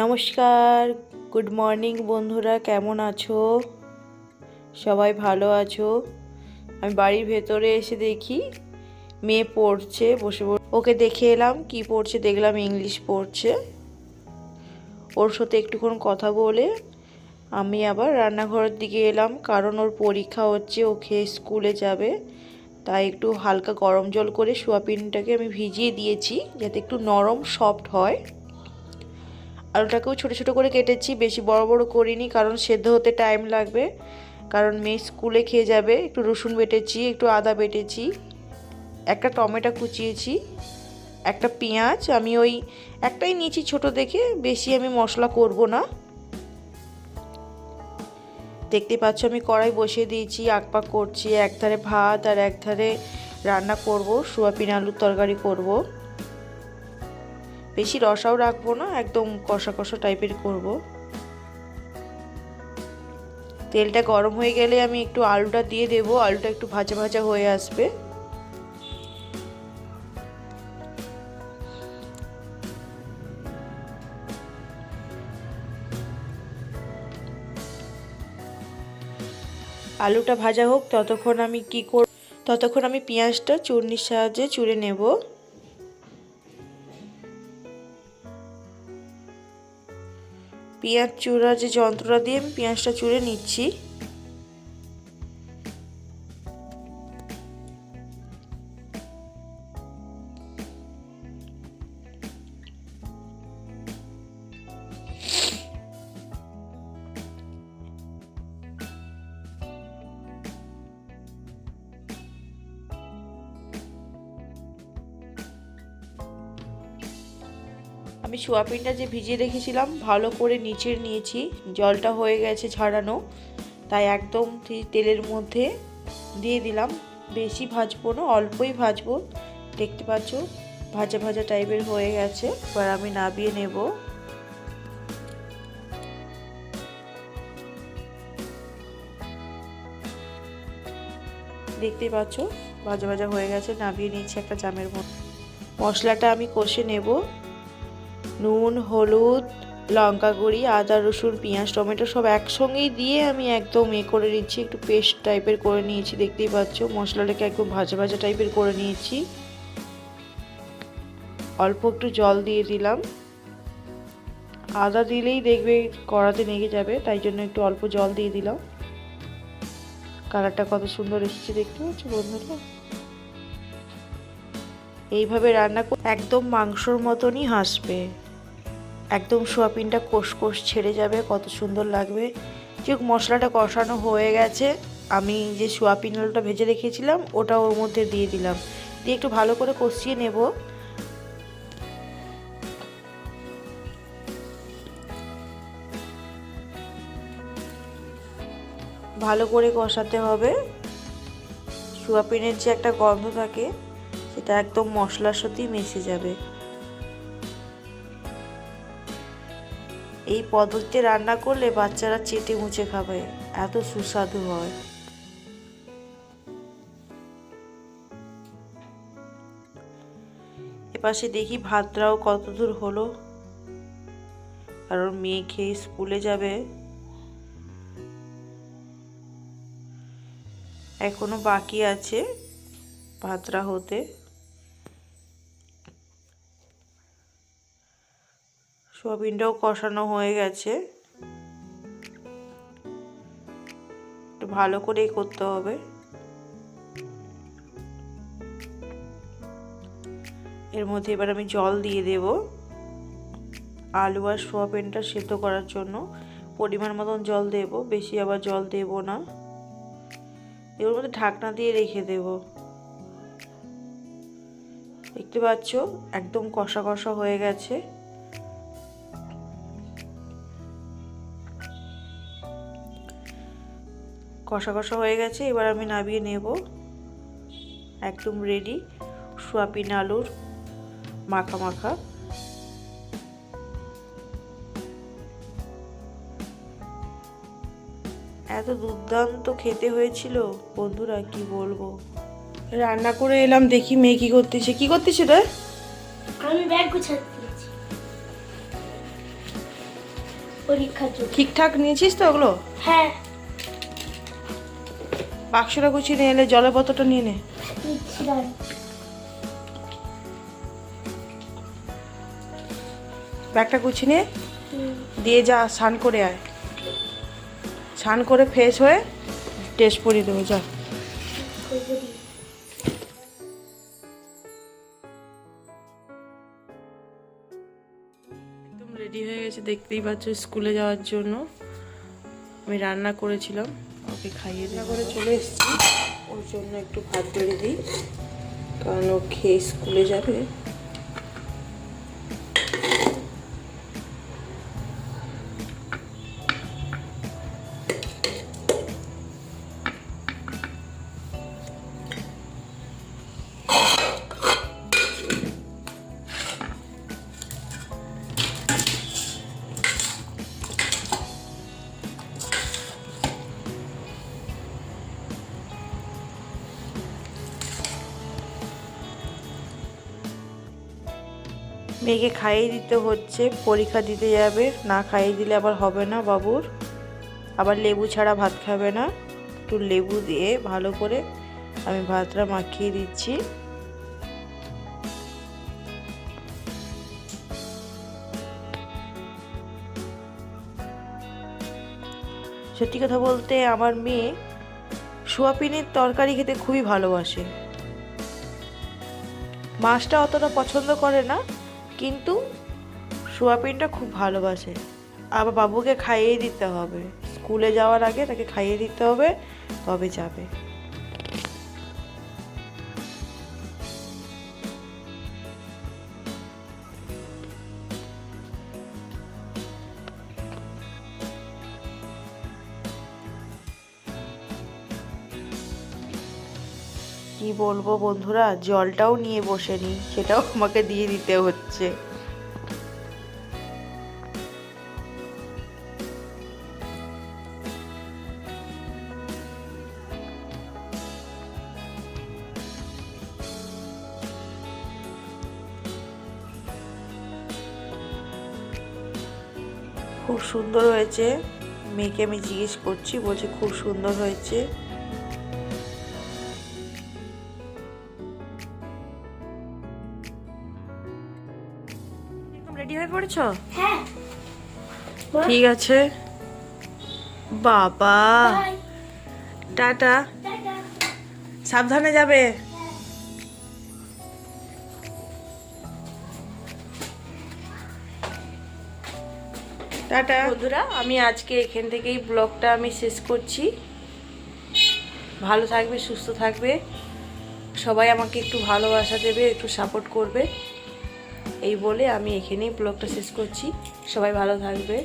নমস্কার। Good morning বন্ধুরা, কেমন আছো? সবাই ভালো আছো? আমি বাড়ির ভেতরে এসে দেখি মেয়ে পড়ছে, বসে বসে। ওকে দেখে এলাম, কি পড়ছে দেখলাম ইংলিশ পড়ছে। ওর সাথে একটুক্ষণ কথা বলে আমি আবার রান্নাঘরের দিকে এলাম, কারণ ওর পরীক্ষা হচ্ছে, ও খেয়ে স্কুলে যাবে। তাই একটু হালকা গরম জল করে সোয়াবিনটাকে আমি ভিজিয়ে দিয়েছি, যাতে একটু নরম, সফট হয়। আলুটাকেও ছোটো ছোটো করে কেটেছি, বেশি বড় বড় করিনি কারণ সেদ্ধ হতে টাইম লাগবে। কারণ মেয়ে স্কুলে খেয়ে যাবে, একটু রসুন বেটেছি, একটু আদা বেটেছি, একটা টমেটো কুচিয়েছি, একটা পেঁয়াজ, আমি ওই একটাই নিয়েছি ছোট দেখে, বেশি আমি মশলা করব না। দেখতে পাচ্ছ আমি কড়াই বসিয়ে দিয়েছি আকপাক করছি এক ধারে ভাত আর এক ধারে রান্না করব, সোয়াবিন আলুর তরকারি করব। বেশি রসাও রাখব না, একদম কষা কষা টাইপের করব। তেলটা গরম হয়ে গেলে আমি একটু আলুটা দিয়ে দেব, আলুটা একটু ভাজা ভাজা হয়ে আসবে। আলুটা ভাজা হোক, ততক্ষণ আমি কি কর, ততক্ষণ আমি পেঁয়াজটা চূর্নির সাহায্যে চুড়ে নেব। পেঁয়াজ চূড়া যে যন্ত্রটা দিয়ে আমি পেঁয়াজটা চুড়ে নিচ্ছি আমি সোয়াবিনটা যে ভিজিয়ে রেখেছিলাম, ভালো করে নিচের নিয়েছি। জলটা হয়ে গেছে ছাড়ানো তাই একদম তেলের মধ্যে দিয়ে দিলাম। বেশি ভাজবো না, অল্পই ভাজবো। দেখতে পাচ্ছ, ভাজা ভাজা টাইপের হয়ে গেছে। এবার আমি নাবিয়ে নেব। দেখতে পাচ্ছ, ভাজা ভাজা হয়ে গেছে, নাবিয়ে নিয়েছি একটা জামের মধ্যে। মশলাটা আমি কষে নেব। নুন, হলুদ, লঙ্কা গুঁড়ি, আদা, রসুন, পেঁয়াজ, টমেটো সব একসঙ্গেই দিয়ে আমি একদম এ করে নিচ্ছি। একটু পেস্ট টাইপের করে নিয়েছি, দেখতেই পাচ্ছ। মশলাটাকে একদম ভাজা ভাজা টাইপের করে নিয়েছি। অল্প একটু জল দিয়ে দিলাম। আদা দিলেই দেখবে কড়াতে লেগে যাবে, তাই জন্য একটু অল্প জল দিয়ে দিলাম। কালারটা কত সুন্দর এসেছে, দেখতে পাচ্ছ বন্ধুরা? এইভাবে রান্না একদম মাংসর মতনই হাসবে। একদম সোয়াবিনটা কোষ কোষ ছেড়ে যাবে, কত সুন্দর লাগবে। যে মশলাটা কষানো হয়ে গেছে, আমি যে সোয়াবিন আলুটা ভেজে রেখেছিলাম, ওটা ওর মধ্যে দিয়ে দিলাম। দিয়ে একটু ভালো করে কষিয়ে নেব। ভালো করে কষাতে হবে। সোয়াবিনের যে একটা গন্ধ থাকে, সেটা একদম মশলার সাথেই মিশে যাবে। এই পদ্ধতিতে রান্না করলে বাচ্চারা চেটে মুছে খাবে। এত সুস্বাদু হয়। এপাশে দেখি ভাতটাও কত দূর হলো। কারণ মেয়ে খেয়ে স্কুলে যাবে। এখনও বাকি আছে ভাতটা হতে। সোয়াবিনটাও কষানো হয়ে গেছে। একটু ভালো করেই করতে হবে। এর মধ্যে এবার আমি জল দিয়ে দেব। আলু আর সোয়াবিনটা সেদ্ধ করার জন্য পরিমাণ মতন জল দেব, বেশি আবার জল দেব না। এর মধ্যে ঢাকনা দিয়ে রেখে দেব। দেখতে পাচ্ছ, একদম কষা কষা হয়ে গেছে। কষা কষা হয়ে গেছে এবার আমি নাবিয়ে নেব। একদম রেডি সোয়াবিন আলুর মাখা মাখা। এত দুর্দান্ত খেতে হয়েছিল বন্ধুরা কি বলব? রান্না করে এলাম দেখি মেয়ে কি করতেছে। কি করতেছে রে? আমি ব্যাগ গুছাতে দিয়েছি। পরীক্ষার জন্য। ঠিকঠাক নিয়েছিস তো ওগুলো? হ্যাঁ। বাক্সটা গুছিয়ে নিয়ে এলে জলের বোতলটা নিয়ে নে। ব্যাগটা গুছিয়ে নিয়ে দিয়ে যা, স্নান করে আয়। স্নান করে ফ্রেশ হয়ে টেস্ট পরিয়ে দেবো, যা। একদম রেডি হয়ে গেছে, দেখতেই পাচ্ছ, স্কুলে যাওয়ার জন্য। আমি রান্না করেছিলাম। ওকে খাইয়ে রান্না করে চলে এসেছি। ওর জন্য একটু ভাত বেড়ে দিই। কারণ ও খেয়ে স্কুলে যাবে। মেয়েকে খাইয়ে দিতে হচ্ছে, পরীক্ষা দিতে যাবে, না খাইয়ে দিলে আবার হবে না বাবুর। আবার লেবু ছাড়া ভাত খাবে না। একটু লেবু দিয়ে ভালো করে আমি ভাতটা মাখিয়ে দিচ্ছি। সত্যি কথা বলতে আমার মেয়ে সোয়াবিনের তরকারি খেতে খুবই ভালোবাসে। মাছটা অতটা পছন্দ করে না কিন্তু সোয়াবিনটা খুব ভালোবাসে। আবার বাবুকে খাইয়ে দিতে হবে। স্কুলে যাওয়ার আগে তাকে খাইয়ে দিতে হবে, তবে যাবে। বলব বন্ধুরা, জলটাও নিয়ে বসে বসেনি সেটাও আমাকে দিয়ে দিতে হচ্ছে। খুব সুন্দর হয়েছে। মেয়েকে আমি জিজ্ঞেস করছি, বলছে খুব সুন্দর হয়েছে। পড়েছো? হ্যাঁ। ঠিক আছে। বাবা। টাটা। সাবধানে যাবে। টাটা। বন্ধুরা আমি আজকে এখান থেকেই ব্লগটা আমি শেষ করছি। ভালো থাকবে সুস্থ থাকবে। সবাই আমাকে একটু ভালোবাসা দেবে একটু সাপোর্ট করবে। এই বলে আমি এখানেই ব্লগটা শেষ করছি। সবাই ভালো থাকবে।